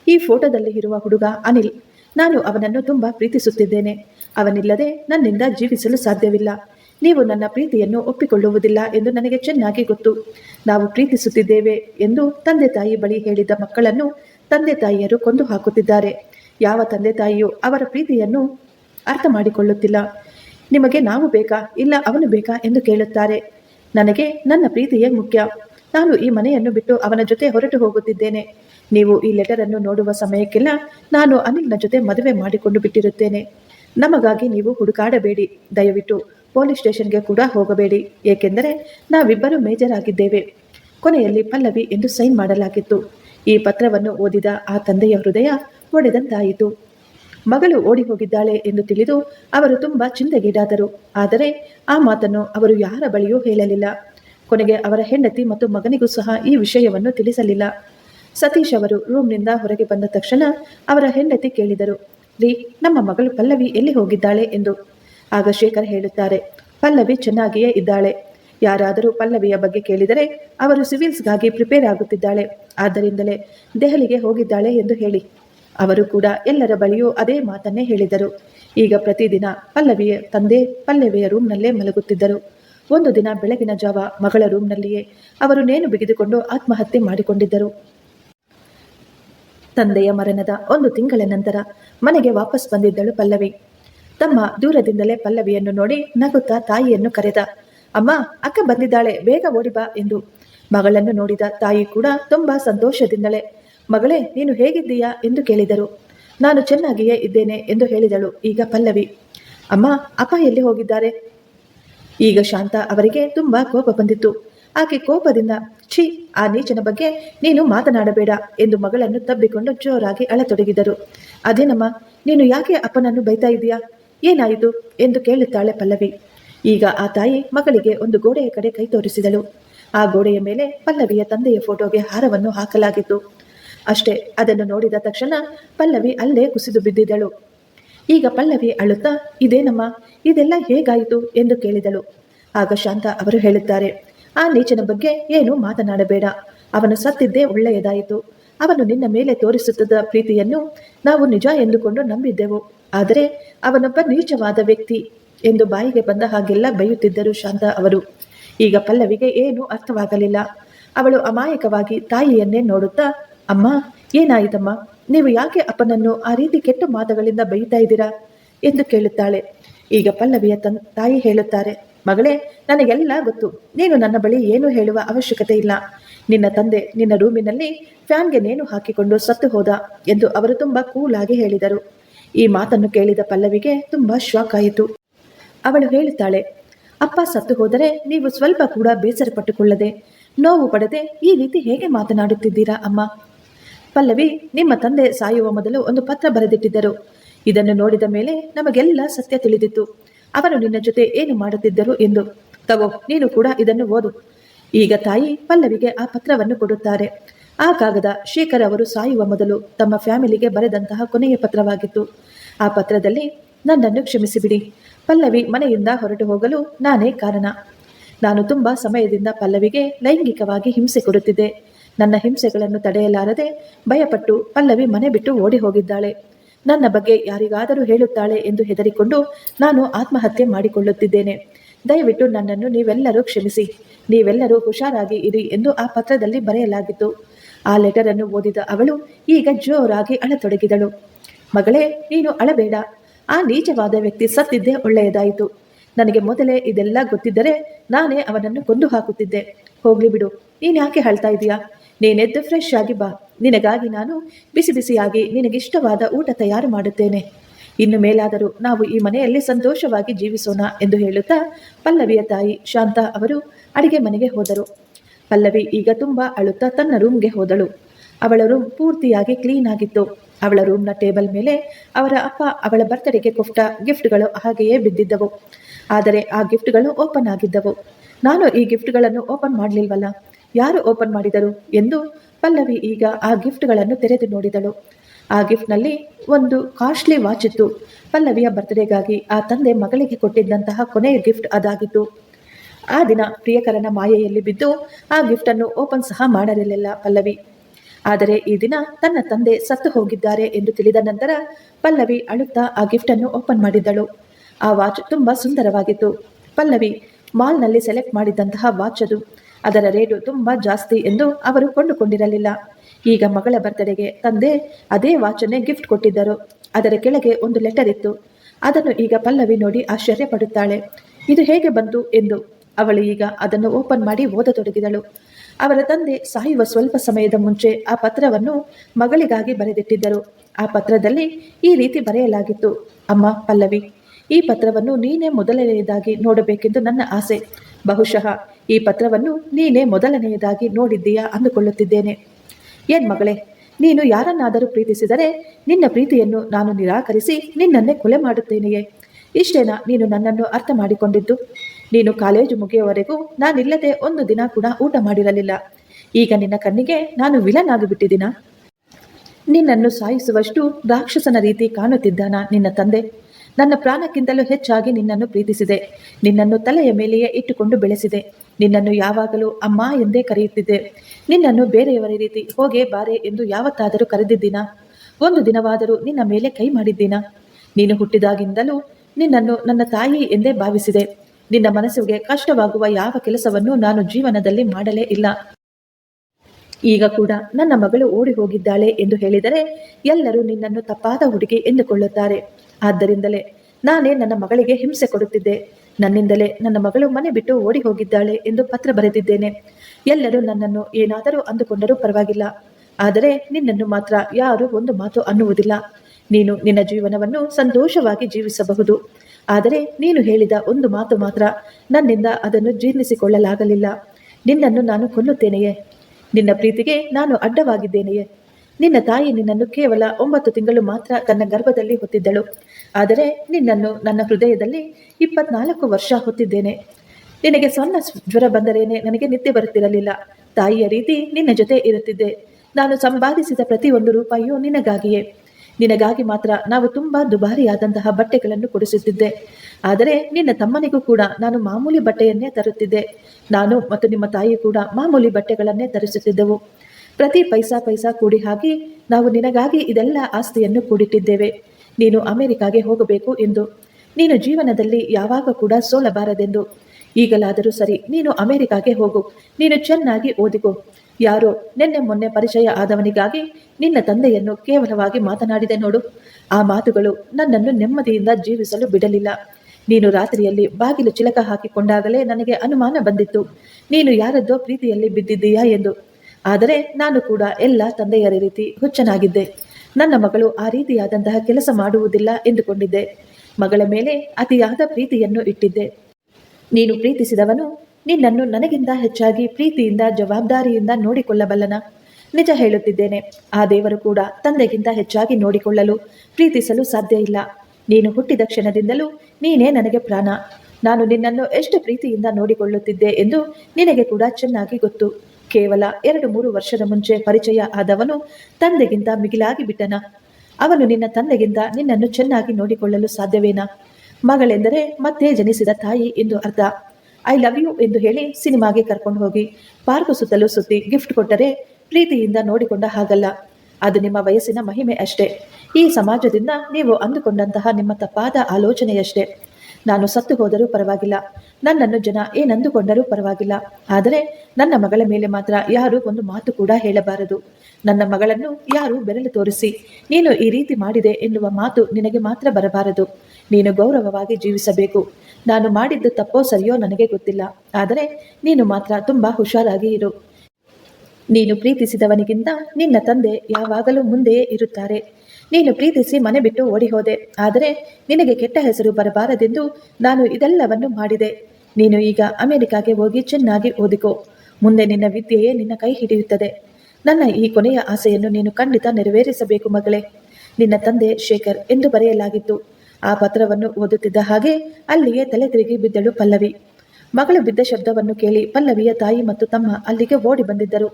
ಈ ಫೋಟೋದಲ್ಲಿ ಇರುವ ಹುಡುಗ ಅನಿಲ್. ನಾನು ಅವನನ್ನು ತುಂಬಾ ಪ್ರೀತಿಸುತ್ತಿದ್ದೇನೆ. ಅವನಿಲ್ಲದೆ ನನ್ನಿಂದ ಜೀವಿಸಲು ಸಾಧ್ಯವಿಲ್ಲ. ನೀವು ನನ್ನ ಪ್ರೀತಿಯನ್ನು ಒಪ್ಪಿಕೊಳ್ಳುವುದಿಲ್ಲ ಎಂದು ನನಗೆ ಚೆನ್ನಾಗಿ ಗೊತ್ತು. ನಾವು ಪ್ರೀತಿಸುತ್ತಿದ್ದೇವೆ ಎಂದು ತಂದೆ ತಾಯಿ ಬಳಿ ಹೇಳಿದ ಮಕ್ಕಳನ್ನು ತಂದೆ ತಾಯಿಯರು ಕೊಂದು ಹಾಕುತ್ತಿದ್ದಾರೆ. ಯಾವ ತಂದೆ ತಾಯಿಯು ಅವರ ಪ್ರೀತಿಯನ್ನು ಅರ್ಥ ಮಾಡಿಕೊಳ್ಳುತ್ತಿಲ್ಲ. ನಿಮಗೆ ನಾವು ಬೇಕಾ? ಇಲ್ಲ, ಅವನು ಬೇಕಾ? ಎಂದು ಕೇಳುತ್ತಾರೆ. ನನಗೆ ನನ್ನ ಪ್ರೀತಿಯೇ ಮುಖ್ಯ. ನಾನು ಈ ಮನೆಯನ್ನು ಬಿಟ್ಟು ಅವನ ಜೊತೆ ಹೊರಟು ಹೋಗುತ್ತಿದ್ದೇನೆ. ನೀವು ಈ ಲೆಟರ್ ಅನ್ನು ನೋಡುವ ಸಮಯಕ್ಕೆಲ್ಲ. ನಾನು ಅನಿಲ್ನ ಜೊತೆ ಮದುವೆ ಮಾಡಿಕೊಂಡು ಬಿಟ್ಟಿರುತ್ತೇನೆ. ನಮಗಾಗಿ ನೀವು ಹುಡುಕಾಡಬೇಡಿ. ದಯವಿಟ್ಟು ಪೊಲೀಸ್ ಸ್ಟೇಷನ್ಗೆ ಕೂಡ ಹೋಗಬೇಡಿ. ಏಕೆಂದರೆ ನಾವಿಬ್ಬರು ಮೇಜರ್ ಆಗಿದ್ದೇವೆ ಕೊನೆಯಲ್ಲಿ ಪಲ್ಲವಿ ಎಂದು ಸೈನ್ ಮಾಡಲಾಗಿತ್ತು. ಈ ಪತ್ರವನ್ನು ಓದಿದ ಆ ತಂದೆಯ ಹೃದಯ ಒಡೆದಂತಾಯಿತು. ಮಗಳು ಓಡಿ ಹೋಗಿದ್ದಾಳೆ ಎಂದು ತಿಳಿದು ಅವರು ತುಂಬಾ ಚಿಂತೆಗೀಡಾದರು. ಆದರೆ ಆ ಮಾತನ್ನು ಅವರು ಯಾರ ಬಳಿಯೂ ಹೇಳಲಿಲ್ಲ. ಕೊನೆಗೆ ಅವರ ಹೆಂಡತಿ ಮತ್ತು ಮಗನಿಗೂ ಸಹ ಈ ವಿಷಯವನ್ನು ತಿಳಿಸಲಿಲ್ಲ. ಸತೀಶ್ ಅವರು ರೂಮ್ನಿಂದ ಹೊರಗೆ ಬಂದ ತಕ್ಷಣ ಅವರ ಹೆಂಡತಿ ಕೇಳಿದರು, ರೀ, ನಮ್ಮ ಮಗಳು ಪಲ್ಲವಿ ಎಲ್ಲಿ ಹೋಗಿದ್ದಾಳೆ ಎಂದು. ಆಗ ಶೇಖರ್ ಹೇಳುತ್ತಾರೆ, ಪಲ್ಲವಿ ಚೆನ್ನಾಗಿಯೇ ಇದ್ದಾಳೆ. ಯಾರಾದರೂ ಪಲ್ಲವಿಯ ಬಗ್ಗೆ ಕೇಳಿದರೆ ಅವರು ಸಿವಿಲ್ಸ್ಗಾಗಿ ಪ್ರಿಪೇರ್ ಆಗುತ್ತಿದ್ದಾಳೆ. ಆದ್ದರಿಂದಲೇ ದೆಹಲಿಗೆ ಹೋಗಿದ್ದಾಳೆ ಎಂದು ಹೇಳಿ. ಅವರು ಕೂಡ ಎಲ್ಲರ ಬಳಿಯೂ ಅದೇ ಮಾತನ್ನೇ ಹೇಳಿದರು. ಈಗ ಪ್ರತಿದಿನ ಪಲ್ಲವಿಯ ತಂದೆ ಪಲ್ಲವಿಯ ರೂಮ್ನಲ್ಲೇ ಮಲಗುತ್ತಿದ್ದರು. ಒಂದು ದಿನ ಬೆಳಗಿನ ಜಾವ ಮಗಳ ರೂಮ್ನಲ್ಲಿಯೇ ಅವರು ನೇಣು ಬಿಗಿದುಕೊಂಡು ಆತ್ಮಹತ್ಯೆ ಮಾಡಿಕೊಂಡಿದ್ದರು. ತಂದೆಯ ಮರಣದ ಒಂದು ತಿಂಗಳ ನಂತರ ಮನೆಗೆ ವಾಪಸ್ ಬಂದಿದ್ದಳು ಪಲ್ಲವಿ. ತಮ್ಮ ದೂರದಿಂದಲೇ ಪಲ್ಲವಿಯನ್ನು ನೋಡಿ ನಗುತ್ತಾ ತಾಯಿಯನ್ನು ಕರೆದ, ಅಮ್ಮ, ಅಕ್ಕ ಬಂದಿದ್ದಾಳೆ, ಬೇಗ ಓಡಿಬಾ ಎಂದು ಮಗಳನ್ನು ನೋಡಿದ ತಾಯಿ ಕೂಡ ತುಂಬಾ ಸಂತೋಷದಿಂದಲೇ ಮಗಳೇ, ನೀನು ಹೇಗಿದ್ದೀಯಾ ಎಂದು ಕೇಳಿದರು. ನಾನು ಚೆನ್ನಾಗಿಯೇ ಇದ್ದೇನೆ ಎಂದು ಹೇಳಿದಳು ಈಗ ಪಲ್ಲವಿ. ಅಮ್ಮ, ಅಪ್ಪ ಎಲ್ಲಿ ಹೋಗಿದ್ದಾರೆ? ಈಗ ಶಾಂತ ಅವರಿಗೆ ತುಂಬಾ ಕೋಪ ಬಂದಿತ್ತು. ಆಕೆ ಕೋಪದಿಂದ, ಛೀ, ಆ ನೀಚನ ಬಗ್ಗೆ ನೀನು ಮಾತನಾಡಬೇಡ ಎಂದು ಮಗಳನ್ನು ತಬ್ಬಿಕೊಂಡು ಜೋರಾಗಿ ಅಳತೊಡಗಿದರು. ಅದೇನಮ್ಮ ನೀನು ಯಾಕೆ ಅಪ್ಪನನ್ನು ಬೈತಾ ಇದೀಯಾ? ಏನಾಯಿತು ಎಂದು ಕೇಳುತ್ತಾಳೆ ಪಲ್ಲವಿ. ಈಗ ಆ ತಾಯಿ ಮಗಳಿಗೆ ಒಂದು ಗೋಡೆಯ ಕಡೆ ಕೈ ತೋರಿಸಿದಳು. ಆ ಗೋಡೆಯ ಮೇಲೆ ಪಲ್ಲವಿಯ ತಂದೆಯ ಫೋಟೋಗೆ ಹಾರವನ್ನು ಹಾಕಲಾಗಿತ್ತು. ಅಷ್ಟೇ ಅದನ್ನು ನೋಡಿದ ತಕ್ಷಣ ಪಲ್ಲವಿ ಅಲ್ಲೇ ಕುಸಿದು ಬಿದ್ದಿದ್ದಳು. ಈಗ ಪಲ್ಲವಿ ಅಳುತ್ತಾ, ಇದೇನಮ್ಮ? ಇದೆಲ್ಲ ಹೇಗಾಯಿತು? ಎಂದು ಕೇಳಿದಳು. ಆಗ ಶಾಂತ ಅವರು ಹೇಳುತ್ತಾರೆ, ಆ ನೀಚನ ಬಗ್ಗೆ ಏನು ಮಾತನಾಡಬೇಡ. ಅವನು ಸತ್ತಿದ್ದೇ ಒಳ್ಳೆಯದಾಯಿತು. ಅವನು ನಿನ್ನ ಮೇಲೆ ತೋರಿಸುತ್ತಿದ್ದ ಪ್ರೀತಿಯನ್ನು ನಾವು ನಿಜ ಎಂದುಕೊಂಡು ನಂಬಿದ್ದೆವು. ಆದರೆ ಅವನೊಬ್ಬ ನೀಚವಾದ ವ್ಯಕ್ತಿ ಎಂದು ಬಾಯಿಗೆ ಬಂದ ಹಾಗೆಲ್ಲ ಬೈಯುತ್ತಿದ್ದರು ಶಾಂತ ಅವರು. ಈಗ ಪಲ್ಲವಿಗೆ ಏನೂ ಅರ್ಥವಾಗಲಿಲ್ಲ. ಅವಳು ಅಮಾಯಕವಾಗಿ ತಾಯಿಯನ್ನೇ ನೋಡುತ್ತಾ ಅಮ್ಮ, ಏನಾಯಿತಮ್ಮ? ನೀವು ಯಾಕೆ ಅಪ್ಪನನ್ನು ಆ ರೀತಿ ಕೆಟ್ಟ ಮಾತುಗಳಿಂದ ಬೈತಾ ಇದ್ದೀರಾ? ಎಂದು ಕೇಳುತ್ತಾಳೆ. ಈಗ ಪಲ್ಲವಿಯ ತನ್, ತಾಯಿ ಹೇಳುತ್ತಾರೆ, ಮಗಳೇ, ನನಗೆಲ್ಲ ಗೊತ್ತು. ನೀನು ನನ್ನ ಬಳಿ ಏನು ಹೇಳುವ ಅವಶ್ಯಕತೆ ಇಲ್ಲ. ನಿನ್ನ ತಂದೆ ನಿನ್ನ ರೂಮಿನಲ್ಲಿ ಫ್ಯಾನ್ಗೆ ನೇಣು ಹಾಕಿಕೊಂಡು ಸತ್ತು ಹೋದ ಎಂದು ಅವರು ತುಂಬಾ ಕೂಲಾಗಿ ಹೇಳಿದರು. ಈ ಮಾತನ್ನು ಕೇಳಿದ ಪಲ್ಲವಿಗೆ ತುಂಬಾ ಶಾಕ್ ಆಯಿತು. ಅವಳು ಹೇಳುತ್ತಾಳೆ, ಅಪ್ಪ ಸತ್ತು ಹೋದರೆ ನೀವು ಸ್ವಲ್ಪ ಕೂಡ ಬೇಸರ ಪಟ್ಟುಕೊಳ್ಳದೆ ನೋವು ಪಡದೆ ಈ ರೀತಿ ಹೇಗೆ ಮಾತನಾಡುತ್ತಿದ್ದೀರಾ ಅಮ್ಮ? ಪಲ್ಲವಿ, ನಿಮ್ಮ ತಂದೆ ಸಾಯುವ ಮೊದಲು ಒಂದು ಪತ್ರ ಬರೆದಿಟ್ಟಿದ್ದರು. ಇದನ್ನು ನೋಡಿದ ಮೇಲೆ ನಮಗೆಲ್ಲ ಸತ್ಯ ತಿಳಿದಿತ್ತು. ಅವರು ನಿನ್ನ ಜೊತೆ ಏನು ಮಾಡುತ್ತಿದ್ದರು ಎಂದು. ತಗೋ, ನೀನು ಕೂಡ ಇದನ್ನು ಓದು. ಈಗ ತಾಯಿ ಪಲ್ಲವಿಗೆ ಆ ಪತ್ರವನ್ನು ಕೊಡುತ್ತಾರೆ. ಆ ಕಾಗದ ಶೇಖರ್ ಅವರು ಸಾಯುವ ಮೊದಲು ತಮ್ಮ ಫ್ಯಾಮಿಲಿಗೆ ಬರೆದಂತಹ ಕೊನೆಯ ಪತ್ರವಾಗಿತ್ತು. ಆ ಪತ್ರದಲ್ಲಿ, ನನ್ನನ್ನು ಕ್ಷಮಿಸಿಬಿಡಿ. ಪಲ್ಲವಿ ಮನೆಯಿಂದ ಹೊರಟು ಹೋಗಲು ನಾನೇ ಕಾರಣ. ನಾನು ತುಂಬಾ ಸಮಯದಿಂದ ಪಲ್ಲವಿಗೆ ಲೈಂಗಿಕವಾಗಿ ಹಿಂಸೆ ಕೊಡುತ್ತಿದ್ದೆ. ನನ್ನ ಹಿಂಸೆಗಳನ್ನು ತಡೆಯಲಾರದೆ ಭಯಪಟ್ಟು ಪಲ್ಲವಿ ಮನೆ ಬಿಟ್ಟು ಓಡಿ ಹೋಗಿದ್ದಾಳೆ. ನನ್ನ ಬಗ್ಗೆ ಯಾರಿಗಾದರೂ ಹೇಳುತ್ತಾಳೆ ಎಂದು ಹೆದರಿಕೊಂಡು ನಾನು ಆತ್ಮಹತ್ಯೆ ಮಾಡಿಕೊಳ್ಳುತ್ತಿದ್ದೇನೆ. ದಯವಿಟ್ಟು ನನ್ನನ್ನು ನೀವೆಲ್ಲರೂ ಕ್ಷಮಿಸಿ. ನೀವೆಲ್ಲರೂ ಹುಷಾರಾಗಿ ಇರಿ ಎಂದು ಆ ಪತ್ರದಲ್ಲಿ ಬರೆಯಲಾಗಿತ್ತು. ಆ ಲೆಟರ್ ಅನ್ನು ಓದಿದ ಅವಳು ಈಗ ಜೋರಾಗಿ ಅಳತೊಡಗಿದಳು. ಮಗಳೇ, ನೀನು ಅಳಬೇಡ. ಆ ನೀಚವಾದ ವ್ಯಕ್ತಿ ಸತ್ತಿದ್ದೇ ಒಳ್ಳೆಯದಾಯಿತು. ನನಗೆ ಮೊದಲೇ ಇದೆಲ್ಲ ಗೊತ್ತಿದ್ದರೆ ನಾನೇ ಅವನನ್ನು ಕೊಂದು ಹಾಕುತ್ತಿದ್ದೆ. ಹೋಗ್ಲಿ ಬಿಡು. ನೀನ್ ಯಾಕೆ ಹೇಳ್ತಾ ಇದೀಯಾ? ನೀನೆದ್ದು ಫ್ರೆಶ್ ಆಗಿ ಬಾ. ನಿನಗಾಗಿ ನಾನು ಬಿಸಿ ಬಿಸಿಯಾಗಿ ನಿನಗಿಷ್ಟವಾದ ಊಟ ತಯಾರು ಮಾಡುತ್ತೇನೆ. ಇನ್ನು ಮೇಲಾದರೂ ನಾವು ಈ ಮನೆಯಲ್ಲಿ ಸಂತೋಷವಾಗಿ ಜೀವಿಸೋಣ ಎಂದು ಹೇಳುತ್ತಾ ಪಲ್ಲವಿಯ ತಾಯಿ ಶಾಂತ ಅವರು ಅಡಿಗೆ ಮನೆಗೆ ಹೋದರು. ಪಲ್ಲವಿ ಈಗ ತುಂಬಾ ಅಳುತ್ತಾ ತನ್ನ ರೂಮ್ಗೆ ಹೋದಳು. ಅವಳ ರೂಮ್ ಪೂರ್ತಿಯಾಗಿ ಕ್ಲೀನ್ ಆಗಿತ್ತು. ಅವಳ ರೂಮ್ನ ಟೇಬಲ್ ಮೇಲೆ ಅವರ ಅಪ್ಪ, ಅವಳ ಬರ್ತಡೆಗೆ ಕೊಟ್ಟ ಗಿಫ್ಟ್ಗಳು ಹಾಗೆಯೇ ಬಿದ್ದಿದ್ದವು. ಆದರೆ ಆ ಗಿಫ್ಟ್ಗಳು ಓಪನ್ ಆಗಿದ್ದವು. ನಾನು ಈ ಗಿಫ್ಟ್ಗಳನ್ನು ಓಪನ್ ಮಾಡಲಿಲ್ವಲ್ಲ? ಯಾರು ಓಪನ್ ಮಾಡಿದರು ಎಂದು ಪಲ್ಲವಿ ಈಗ ಆ ಗಿಫ್ಟ್ಗಳನ್ನು ತೆರೆದು ನೋಡಿದಳು. ಆ ಗಿಫ್ಟ್ನಲ್ಲಿ ಒಂದು ಕಾಸ್ಟ್ಲಿ ವಾಚ್ ಇತ್ತು. ಪಲ್ಲವಿಯ ಬರ್ತ್ಡೇಗಾಗಿ ಆ ತಂದೆ ಮಗಳಿಗೆ ಕೊಟ್ಟಿದ್ದಂತಹ ಕೊನೆಯ ಗಿಫ್ಟ್ ಅದಾಗಿತ್ತು. ಆ ದಿನ ಪ್ರಿಯಕರನ ಮಾಯೆಯಲ್ಲಿ ಬಿದ್ದು ಆ ಗಿಫ್ಟನ್ನು ಓಪನ್ ಸಹ ಮಾಡಿರಲಿಲ್ಲ ಪಲ್ಲವಿ. ಆದರೆ ಈ ದಿನ ತನ್ನ ತಂದೆ ಸತ್ತು ಹೋಗಿದ್ದಾರೆ ಎಂದು ತಿಳಿದ ನಂತರ ಪಲ್ಲವಿ ಅಳುತ್ತಾ ಆ ಗಿಫ್ಟನ್ನು ಓಪನ್ ಮಾಡಿದ್ದಳು. ಆ ವಾಚ್ ತುಂಬಾ ಸುಂದರವಾಗಿತ್ತು. ಪಲ್ಲವಿ ಮಾಲ್ನಲ್ಲಿ ಸೆಲೆಕ್ಟ್ ಮಾಡಿದ್ದಂತಹ ವಾಚ್ ಅದು. ಅದರ ರೇಟು ತುಂಬಾ ಜಾಸ್ತಿ ಎಂದು ಅವರು ಕೊಂಡುಕೊಂಡಿರಲಿಲ್ಲ. ಈಗ ಮಗಳ ಬರ್ತಡೆಗೆ ತಂದೆ ಅದೇ ವಾಚನ್ನೇ ಗಿಫ್ಟ್ ಕೊಟ್ಟಿದ್ದರು. ಅದರ ಕೆಳಗೆ ಒಂದು ಲೆಟರ್ ಇತ್ತು. ಅದನ್ನು ಈಗ ಪಲ್ಲವಿ ನೋಡಿ ಆಶ್ಚರ್ಯ ಪಡುತ್ತಾಳೆ. ಇದು ಹೇಗೆ ಬಂತು ಎಂದು. ಅವಳು ಈಗ ಅದನ್ನು ಓಪನ್ ಮಾಡಿ ಓದತೊಡಗಿದಳು. ಅವರ ತಂದೆ ಸಾಯುವ ಸ್ವಲ್ಪ ಸಮಯದ ಮುಂಚೆ ಆ ಪತ್ರವನ್ನು ಮಗಳಿಗಾಗಿ ಬರೆದಿಟ್ಟಿದ್ದರು. ಆ ಪತ್ರದಲ್ಲಿ ಈ ರೀತಿ ಬರೆಯಲಾಗಿತ್ತು. ಅಮ್ಮ, ಪಲ್ಲವಿ, ಈ ಪತ್ರವನ್ನು ನೀನೇ ಮೊದಲನೆಯದಾಗಿ ನೋಡಬೇಕೆಂದು ನನ್ನ ಆಸೆ. ಬಹುಶಃ ಈ ಪತ್ರವನ್ನು ನೀನೇ ಮೊದಲನೆಯದಾಗಿ ನೋಡಿದ್ದೀಯಾ ಅಂದುಕೊಳ್ಳುತ್ತಿದ್ದೇನೆ. ಏನ್ ಮಗಳೇ, ನೀನು ಯಾರನ್ನಾದರೂ ಪ್ರೀತಿಸಿದರೆ ನಿನ್ನ ಪ್ರೀತಿಯನ್ನು ನಾನು ನಿರಾಕರಿಸಿ ನಿನ್ನನ್ನೇ ಕೊಲೆ ಮಾಡುತ್ತೇನೆಯೇ? ಇಷ್ಟೇನಾ ನೀನು ನನ್ನನ್ನು ಅರ್ಥ ಮಾಡಿಕೊಂಡಿದ್ದು. ನೀನು ಕಾಲೇಜು ಮುಗಿಯುವವರೆಗೂ ನಾನಿಲ್ಲದೆ ಒಂದು ದಿನ ಕೂಡ ಊಟ ಮಾಡಿರಲಿಲ್ಲ. ಈಗ ನಿನ್ನ ಕಣ್ಣಿಗೆ ನಾನು ವಿಲನ್ ಆಗಿಬಿಟ್ಟಿದ್ದೀನ? ನಿನ್ನನ್ನು ಸಾಯಿಸುವಷ್ಟು ರಾಕ್ಷಸನ ರೀತಿ ಕಾಣುತ್ತಿದ್ದಾನ ನಿನ್ನ ತಂದೆ? ನನ್ನ ಪ್ರಾಣಕ್ಕಿಂತಲೂ ಹೆಚ್ಚಾಗಿ ನಿನ್ನನ್ನು ಪ್ರೀತಿಸಿದೆ. ನಿನ್ನನ್ನು ತಲೆಯ ಮೇಲೆಯೇ ಇಟ್ಟುಕೊಂಡು ಬೆಳೆಸಿದೆ. ನಿನ್ನನ್ನು ಯಾವಾಗಲೂ ಅಮ್ಮ ಎಂದೇ ಕರೆಯುತ್ತಿದ್ದೆ. ನಿನ್ನನ್ನು ಬೇರೆಯವರ ರೀತಿ ಹೋಗೆ ಬಾರೆ ಎಂದು ಯಾವತ್ತಾದರೂ ಕರೆದಿದ್ದೀನಾ? ಒಂದು ದಿನವಾದರೂ ನಿನ್ನ ಮೇಲೆ ಕೈ ಮಾಡಿದ್ದೀನಾ? ನೀನು ಹುಟ್ಟಿದಾಗಿಂದಲೂ ನಿನ್ನನ್ನು ನನ್ನ ತಾಯಿ ಎಂದೇ ಭಾವಿಸಿದೆ. ನಿನ್ನ ಮನಸ್ಸಿಗೆ ಕಷ್ಟವಾಗುವ ಯಾವ ಕೆಲಸವನ್ನು ನಾನು ಜೀವನದಲ್ಲಿ ಮಾಡಲೇ ಇಲ್ಲ. ಈಗ ಕೂಡ ನನ್ನ ಮಗಳು ಓಡಿ ಹೋಗಿದ್ದಾಳೆ ಎಂದು ಹೇಳಿದರೆ ಎಲ್ಲರೂ ನಿನ್ನನ್ನು ತಪ್ಪಾದ ಹುಡುಗಿ ಎಂದುಕೊಳ್ಳುತ್ತಾರೆ. ಆದ್ದರಿಂದಲೇ ನಾನೇ ನನ್ನ ಮಗಳಿಗೆ ಹಿಂಸೆ ಕೊಡುತ್ತಿದ್ದೆ. ನನ್ನಿಂದಲೇ ನನ್ನ ಮಗಳು ಮನೆ ಬಿಟ್ಟು ಓಡಿ ಹೋಗಿದ್ದಾಳೆ ಎಂದು ಪತ್ರ ಬರೆದಿದ್ದೇನೆ. ಎಲ್ಲರೂ ನನ್ನನ್ನು ಏನಾದರೂ ಅಂದುಕೊಂಡರೂ ಪರವಾಗಿಲ್ಲ. ಆದರೆ ನಿನ್ನನ್ನು ಮಾತ್ರ ಯಾರು ಒಂದು ಮಾತು ಅನ್ನುವುದಿಲ್ಲ. ನೀನು ನಿನ್ನ ಜೀವನವನ್ನು ಸಂತೋಷವಾಗಿ ಜೀವಿಸಬಹುದು. ಆದರೆ ನೀನು ಹೇಳಿದ ಒಂದು ಮಾತು ಮಾತ್ರ ನನ್ನಿಂದ ಅದನ್ನು ಜೀರ್ಣಿಸಿಕೊಳ್ಳಲಾಗಲಿಲ್ಲ. ನಿನ್ನನ್ನು ನಾನು ಕೊಲ್ಲುತ್ತೇನೆಯೇ? ನಿನ್ನ ಪ್ರೀತಿಗೆ ನಾನು ಅಡ್ಡವಾಗಿದ್ದೇನೆಯೇ? ನಿನ್ನ ತಾಯಿ ನಿನ್ನನ್ನು ಕೇವಲ ಒಂಬತ್ತು ತಿಂಗಳು ಮಾತ್ರ ತನ್ನ ಗರ್ಭದಲ್ಲಿ ಹೊತ್ತಿದ್ದಳು ಆದರೆ ನಿನ್ನನ್ನು ನನ್ನ ಹೃದಯದಲ್ಲಿ ಇಪ್ಪತ್ನಾಲ್ಕು ವರ್ಷ ಹೊತ್ತಿದ್ದೇನೆ. ನಿನಗೆ ಸಣ್ಣ ಜ್ವರ ಬಂದರೇನೆ ನನಗೆ ನಿದ್ದೆ ಬರುತ್ತಿರಲಿಲ್ಲ. ತಾಯಿಯ ರೀತಿ ನಿನ್ನ ಜೊತೆ ಇರುತ್ತಿದ್ದೆ. ನಾನು ಸಂಪಾದಿಸಿದ ಪ್ರತಿಯೊಂದು ರೂಪಾಯಿಯೂ ನಿನಗಾಗಿಯೇ. ನಿನಗಾಗಿ ಮಾತ್ರ ನಾವು ತುಂಬಾ ದುಬಾರಿಯಾದಂತಹ ಬಟ್ಟೆಗಳನ್ನು ಕೊಡಿಸುತ್ತಿದ್ದೆ. ಆದರೆ ನಿನ್ನ ತಮ್ಮನಿಗೂ ಕೂಡ ನಾನು ಮಾಮೂಲಿ ಬಟ್ಟೆಯನ್ನೇ ತರುತ್ತಿದ್ದೆ. ನಾನು ಮತ್ತು ನಿಮ್ಮ ತಾಯಿ ಕೂಡ ಮಾಮೂಲಿ ಬಟ್ಟೆಗಳನ್ನೇ ತರಿಸುತ್ತಿದ್ದೆವು. ಪ್ರತಿ ಪೈಸಾ ಪೈಸಾ ಕೂಡಿ ಹಾಕಿ ನಾವು ನಿನಗಾಗಿ ಇದೆಲ್ಲ ಆಸ್ತಿಯನ್ನು ಕೂಡಿಟ್ಟಿದ್ದೇವೆ. ನೀನು ಅಮೆರಿಕಾಗೆ ಹೋಗಬೇಕು ಎಂದು. ನೀನು ಜೀವನದಲ್ಲಿ ಯಾವಾಗ ಕೂಡ ಸೋಲಬಾರದೆಂದು. ಈಗಲಾದರೂ ಸರಿ, ನೀನು ಅಮೆರಿಕಾಗೆ ಹೋಗು. ನೀನು ಚೆನ್ನಾಗಿ ಓದಿಕೋ. ಯಾರೋ ನಿನ್ನೆ ಮೊನ್ನೆ ಪರಿಚಯ ಆದವನಿಗಾಗಿ ನಿನ್ನ ತಂದೆಯನ್ನು ಕೇವಲವಾಗಿ ಮಾತನಾಡಿದೆ ನೋಡು. ಆ ಮಾತುಗಳು ನನ್ನನ್ನು ನೆಮ್ಮದಿಯಿಂದ ಜೀವಿಸಲು ಬಿಡಲಿಲ್ಲ. ನೀನು ರಾತ್ರಿಯಲ್ಲಿ ಬಾಗಿಲು ಚಿಲಕ ಹಾಕಿಕೊಂಡಾಗಲೇ ನನಗೆ ಅನುಮಾನ ಬಂದಿತ್ತು. ನೀನು ಯಾರದ್ದೋ ಪ್ರೀತಿಯಲ್ಲಿ ಬಿದ್ದಿದ್ದೀಯಾ ಎಂದು. ಆದರೆ ನಾನು ಕೂಡ ಎಲ್ಲ ತಂದೆಯರ ರೀತಿ ಹುಚ್ಚನಾಗಿದ್ದೆ. ನನ್ನ ಮಗಳು ಆ ರೀತಿಯಾದಂತಹ ಕೆಲಸ ಮಾಡುವುದಿಲ್ಲ ಎಂದುಕೊಂಡಿದ್ದೆ. ಮಗಳ ಮೇಲೆ ಅತಿಯಾದ ಪ್ರೀತಿಯನ್ನು ಇಟ್ಟಿದ್ದೆ. ನೀನು ಪ್ರೀತಿಸಿದವನು, ನಿನ್ನನ್ನು ನನಗಿಂತ ಹೆಚ್ಚಾಗಿ ಪ್ರೀತಿಯಿಂದ, ಜವಾಬ್ದಾರಿಯಿಂದ ನೋಡಿಕೊಳ್ಳಬಲ್ಲನ? ನಿಜ ಹೇಳುತ್ತಿದ್ದೇನೆ, ಆ ದೇವರು ಕೂಡ ತಂದೆಗಿಂತ ಹೆಚ್ಚಾಗಿ ನೋಡಿಕೊಳ್ಳಲು, ಪ್ರೀತಿಸಲು ಸಾಧ್ಯ ಇಲ್ಲ. ನೀನು ಹುಟ್ಟಿದ ಕ್ಷಣದಿಂದಲೂ ನೀನೇ ನನಗೆ ಪ್ರಾಣ. ನಾನು ನಿನ್ನನ್ನು ಎಷ್ಟು ಪ್ರೀತಿಯಿಂದ ನೋಡಿಕೊಳ್ಳುತ್ತಿದ್ದೆ ಎಂದು ನಿನಗೆ ಕೂಡ ಚೆನ್ನಾಗಿ ಗೊತ್ತು. ಕೇವಲ ಎರಡು ಮೂರು ವರ್ಷದ ಮುಂಚೆ ಪರಿಚಯ ಆದವನು ತಂದೆಗಿಂತ ಮಿಗಿಲಾಗಿ ಬಿಟ್ಟನ. ಅವನು ನಿನ್ನ ತಂದೆಗಿಂತ ನಿನ್ನನ್ನು ಚೆನ್ನಾಗಿ ನೋಡಿಕೊಳ್ಳಲು ಸಾಧ್ಯವೇನಾ? ಮಗಳೆಂದರೆ ಮತ್ತೆ ಜನಿಸಿದ ತಾಯಿ ಎಂದು ಅರ್ಥ. ಐ ಲವ್ ಯು ಎಂದು ಹೇಳಿ ಸಿನಿಮಾಗೆ ಕರ್ಕೊಂಡು ಹೋಗಿ. ಪಾರ್ಕ್ ಸುತ್ತಲೂ ಸುತ್ತಿ ಗಿಫ್ಟ್ ಕೊಟ್ಟರೆ ಪ್ರೀತಿಯಿಂದ ನೋಡಿಕೊಂಡ ಹಾಗಲ್ಲ. ಅದು ನಿಮ್ಮ ವಯಸ್ಸಿನ ಮಹಿಮೆ ಅಷ್ಟೇ. ಈ ಸಮಾಜದಿಂದ ನೀವು ಅಂದುಕೊಂಡಂತಹ ನಿಮ್ಮ ತಪ್ಪಾದ ಆಲೋಚನೆಯಷ್ಟೇ. ನಾನು ಸತ್ತು ಹೋದರೂ ಪರವಾಗಿಲ್ಲ. ನನ್ನನ್ನು ಜನ ಏನಂದುಕೊಂಡರೂ ಪರವಾಗಿಲ್ಲ. ಆದರೆ ನನ್ನ ಮಗಳ ಮೇಲೆ ಮಾತ್ರ ಯಾರು ಒಂದು ಮಾತು ಕೂಡ ಹೇಳಬಾರದು. ನನ್ನ ಮಗಳನ್ನು ಯಾರು ಬೆರಳು ತೋರಿಸಿ, ನೀನು ಈ ರೀತಿ ಮಾಡಿದೆ ಎನ್ನುವ ಮಾತು ನಿನಗೆ ಮಾತ್ರ ಬರಬಾರದು. ನೀನು ಗೌರವವಾಗಿ ಜೀವಿಸಬೇಕು. ನಾನು ಮಾಡಿದ್ದು ತಪ್ಪೋ ಸರಿಯೋ ನನಗೆ ಗೊತ್ತಿಲ್ಲ. ಆದರೆ ನೀನು ಮಾತ್ರ ತುಂಬಾ ಹುಷಾರಾಗಿ ಇರು. ನೀನು ಪ್ರೀತಿಸಿದವನಿಗಿಂತ ನಿನ್ನ ತಂದೆ ಯಾವಾಗಲೂ ಮುಂದೆಯೇ ಇರುತ್ತಾರೆ. ನೀನು ಪ್ರೀತಿಸಿ ಮನೆ ಬಿಟ್ಟು ಓಡಿ ಹೋದೆ ಆದರೆ ನಿನಗೆ ಕೆಟ್ಟ ಹೆಸರು ಬರಬಾರದೆಂದು ನಾನು ಇದೆಲ್ಲವನ್ನು ಮಾಡಿದೆ. ನೀನು ಈಗ ಅಮೆರಿಕಾಗೆ ಹೋಗಿ ಚೆನ್ನಾಗಿ ಓದಿಕೋ. ಮುಂದೆ ನಿನ್ನ ವಿದ್ಯೆಯೇ ನಿನ್ನ ಕೈ ಹಿಡಿಯುತ್ತದೆ. ನನ್ನ ಈ ಕೊನೆಯ ಆಸೆಯನ್ನು ನೀನು ಖಂಡಿತ ನೆರವೇರಿಸಬೇಕು ಮಗಳೇ. ನಿನ್ನ ತಂದೆ ಶೇಖರ್ ಎಂದು ಬರೆಯಲಾಗಿತ್ತು. ಆ ಪತ್ರವನ್ನು ಓದುತ್ತಿದ್ದ ಹಾಗೆ ಅಲ್ಲಿಯೇ ತಲೆ ತಿರುಗಿ ಬಿದ್ದಳು ಪಲ್ಲವಿ. ಮಗಳು ಬಿದ್ದ ಶಬ್ದವನ್ನು ಕೇಳಿ ಪಲ್ಲವಿಯ ತಾಯಿ ಮತ್ತು ತಮ್ಮ ಅಲ್ಲಿಗೆ ಓಡಿ ಬಂದಿದ್ದರು.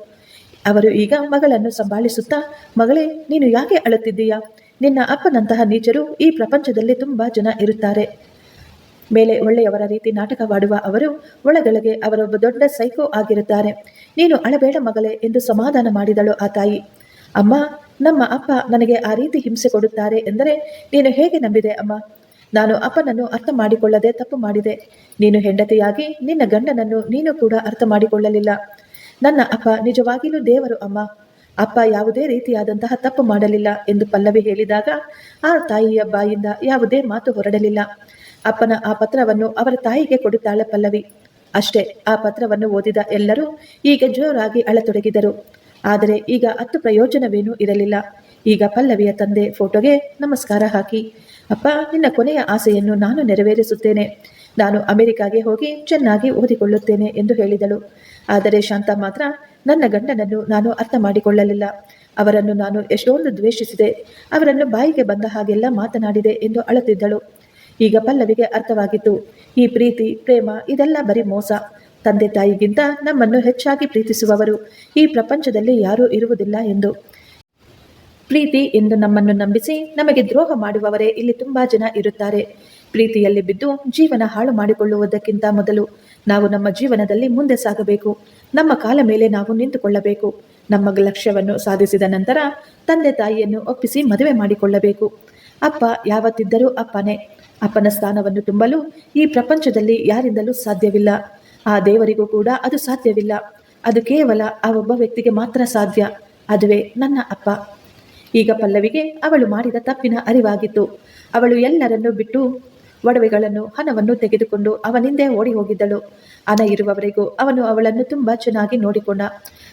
ಅವರು ಈಗ ಮಗಳನ್ನು ಸಂಭಾಳಿಸುತ್ತಾ, ಮಗಳೇ, ನೀನು ಯಾಕೆ ಅಳುತ್ತಿದ್ದೀಯಾ? ನಿನ್ನ ಅಪ್ಪನಂತಹ ನೀಚರು ಈ ಪ್ರಪಂಚದಲ್ಲಿ ತುಂಬಾ ಜನ ಇರುತ್ತಾರೆ. ಮೇಲೆ ಒಳ್ಳೆಯವರ ರೀತಿ ನಾಟಕವಾಡುವ ಅವರು ಒಳಗೊಳಗೆ ಅವರೊಬ್ಬ ದೊಡ್ಡ ಸೈಕೋ ಆಗಿರುತ್ತಾರೆ. ನೀನು ಅಳಬೇಡ ಮಗಳೇ ಎಂದು ಸಮಾಧಾನ ಮಾಡಿದಳು ಆ ತಾಯಿ. ಅಮ್ಮ, ನಮ್ಮ ಅಪ್ಪ ನನಗೆ ಆ ರೀತಿ ಹಿಂಸೆ ಕೊಡುತ್ತಾರೆ ಎಂದರೆ ನೀನು ಹೇಗೆ ನಂಬಿದೆ ಅಮ್ಮ? ನಾನು ಅಪ್ಪನನ್ನು ಅರ್ಥ ಮಾಡಿಕೊಳ್ಳದೆ ತಪ್ಪು ಮಾಡಿದೆ. ನೀನು ಹೆಂಡತಿಯಾಗಿ ನಿನ್ನ ಗಂಡನನ್ನು ನೀನು ಕೂಡ ಅರ್ಥ ಮಾಡಿಕೊಳ್ಳಲಿಲ್ಲ. ನನ್ನ ಅಪ್ಪ ನಿಜವಾಗಿಯೂ ದೇವರು ಅಮ್ಮ. ಅಪ್ಪ ಯಾವುದೇ ರೀತಿಯಾದಂತಹ ತಪ್ಪು ಮಾಡಲಿಲ್ಲ ಎಂದು ಪಲ್ಲವಿ ಹೇಳಿದಾಗ, ಆ ತಾಯಿಯ ಬಾಯಿಂದ ಯಾವುದೇ ಮಾತು ಹೊರಡಲಿಲ್ಲ. ಅಪ್ಪನ ಆ ಪತ್ರವನ್ನು ಅವರ ತಾಯಿಗೆ ಕೊಡುತ್ತಾಳೆ ಪಲ್ಲವಿ. ಅಷ್ಟೇ, ಆ ಪತ್ರವನ್ನು ಓದಿದ ಎಲ್ಲರೂ ಈಗ ಜೋರಾಗಿ ಅಳತೊಡಗಿದರು. ಆದರೆ ಈಗ ಹತ್ತು ಪ್ರಯೋಜನವೇನೂ ಇರಲಿಲ್ಲ. ಈಗ ಪಲ್ಲವಿಯ ತಂದೆ ಫೋಟೋಗೆ ನಮಸ್ಕಾರ ಹಾಕಿ, ಅಪ್ಪ, ನಿನ್ನ ಕೊನೆಯ ಆಸೆಯನ್ನು ನಾನು ನೆರವೇರಿಸುತ್ತೇನೆ. ನಾನು ಅಮೆರಿಕಾಗೆ ಹೋಗಿ ಚೆನ್ನಾಗಿ ಓದಿಕೊಳ್ಳುತ್ತೇನೆ ಎಂದು ಹೇಳಿದಳು. ಆದರೆ ಶಾಂತ ಮಾತ್ರ ನನ್ನ ಗಂಡನನ್ನು ನಾನು ಅರ್ಥ ಮಾಡಿಕೊಳ್ಳಲಿಲ್ಲ. ಅವರನ್ನು ನಾನು ಎಷ್ಟೊಂದು ದ್ವೇಷಿಸಿದೆ. ಅವರನ್ನು ಬಾಯಿಗೆ ಬಂದ ಹಾಗೆಲ್ಲ ಮಾತನಾಡಿದೆ ಎಂದು ಅಳುತ್ತಿದ್ದಳು. ಈಗ ಪಲ್ಲವಿಗೆ ಅರ್ಥವಾಗಿತ್ತು. ಈ ಪ್ರೀತಿ, ಪ್ರೇಮ ಇದೆಲ್ಲ ಬರೀ ಮೋಸ. ತಂದೆ ತಾಯಿಗಿಂತ ನಮ್ಮನ್ನು ಹೆಚ್ಚಾಗಿ ಪ್ರೀತಿಸುವವರು ಈ ಪ್ರಪಂಚದಲ್ಲಿ ಯಾರೂ ಇರುವುದಿಲ್ಲ ಎಂದು. ಪ್ರೀತಿ ಎಂದು ನಮ್ಮನ್ನು ನಂಬಿಸಿ ನಮಗೆ ದ್ರೋಹ ಮಾಡುವವರೇ ಇಲ್ಲಿ ತುಂಬಾ ಜನ ಇರುತ್ತಾರೆ. ಪ್ರೀತಿಯಲ್ಲಿ ಬಿದ್ದು ಜೀವನ ಹಾಳು ಮಾಡಿಕೊಳ್ಳುವುದಕ್ಕಿಂತ ಮೊದಲು ನಾವು ನಮ್ಮ ಜೀವನದಲ್ಲಿ ಮುಂದೆ ಸಾಗಬೇಕು. ನಮ್ಮ ಕಾಲ ಮೇಲೆ ನಾವು ನಿಂತುಕೊಳ್ಳಬೇಕು. ನಮ್ಮ ಲಕ್ಷ್ಯವನ್ನು ಸಾಧಿಸಿದ ನಂತರ ತಂದೆ ತಾಯಿಯನ್ನು ಒಪ್ಪಿಸಿ ಮದುವೆ ಮಾಡಿಕೊಳ್ಳಬೇಕು. ಅಪ್ಪ ಯಾವತ್ತಿದ್ದರೂ ಅಪ್ಪನೇ. ಅಪ್ಪನ ಸ್ಥಾನವನ್ನು ತುಂಬಲು ಈ ಪ್ರಪಂಚದಲ್ಲಿ ಯಾರಿಂದಲೂ ಸಾಧ್ಯವಿಲ್ಲ. ಆ ದೇವರಿಗೂ ಕೂಡ ಅದು ಸಾಧ್ಯವಿಲ್ಲ. ಅದು ಕೇವಲ ಆ ಒಬ್ಬ ವ್ಯಕ್ತಿಗೆ ಮಾತ್ರ ಸಾಧ್ಯ. ಅದುವೇ ನನ್ನ ಅಪ್ಪ. ಈಗ ಪಲ್ಲವಿಗೆ ಅವಳು ಮಾಡಿದ ತಪ್ಪಿನ ಅರಿವಾಗಿತ್ತು. ಅವಳು ಎಲ್ಲರನ್ನೂ ಬಿಟ್ಟು ಒಡವೆಗಳನ್ನು ಹಣವನ್ನು ತೆಗೆದುಕೊಂಡು ಅವನಿಂದೆ ಓಡಿ ಹೋಗಿದ್ದಳು ಹಣ ಇರುವವರೆಗೂ ಅವನು ಅವಳನ್ನು ತುಂಬಾ ಚೆನ್ನಾಗಿ ನೋಡಿಕೊಂಡ.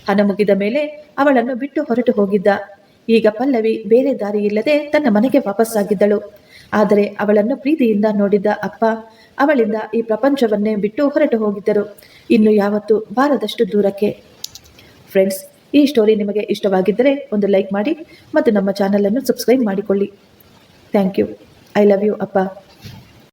ಹಣ ಮುಗಿದ ಮೇಲೆ ಅವಳನ್ನು ಬಿಟ್ಟು ಹೊರಟು ಹೋಗಿದ್ದ. ಈಗ ಪಲ್ಲವಿ ಬೇರೆ ದಾರಿ ಇಲ್ಲದೆ ತನ್ನ ಮನೆಗೆ ವಾಪಸ್ಸಾಗಿದ್ದಳು. ಆದರೆ ಅವಳನ್ನು ಪ್ರೀತಿಯಿಂದ ನೋಡಿದ್ದ ಅಪ್ಪ ಅವಳಿಂದ ಈ ಪ್ರಪಂಚವನ್ನೇ ಬಿಟ್ಟು ಹೊರಟು ಹೋಗಿದ್ದರು. ಇನ್ನು ಯಾವತ್ತೂ ಬಾರದಷ್ಟು ದೂರಕ್ಕೆ. ಫ್ರೆಂಡ್ಸ್ ಈ ಸ್ಟೋರಿ ನಿಮಗೆ ಇಷ್ಟವಾಗಿದ್ದರೆ ಒಂದು ಲೈಕ್ ಮಾಡಿ ಮತ್ತು ನಮ್ಮ ಚಾನಲನ್ನು ಸಬ್ಸ್ಕ್ರೈಬ್ ಮಾಡಿಕೊಳ್ಳಿ. Thank you I love you ಅಪ್ಪ.